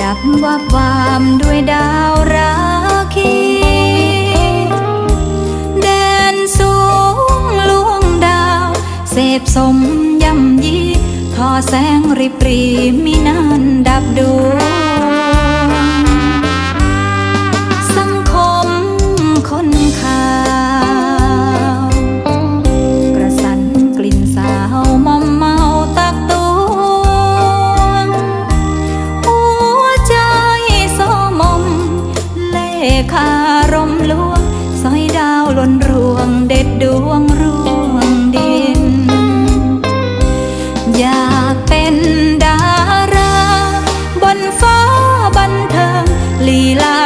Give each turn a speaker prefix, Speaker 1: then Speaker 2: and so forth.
Speaker 1: ดับว่าบามด้วยดาวราคีแดนสูงลวงดาว เสพสมย่ำยี ทอแสงริบรีมีนานดับดวง คารมลวงสอยดาวล่นรวง เด็ดดวงร่วงดิน อยากเป็นดารา บนฟ้าบันเทิงลีลา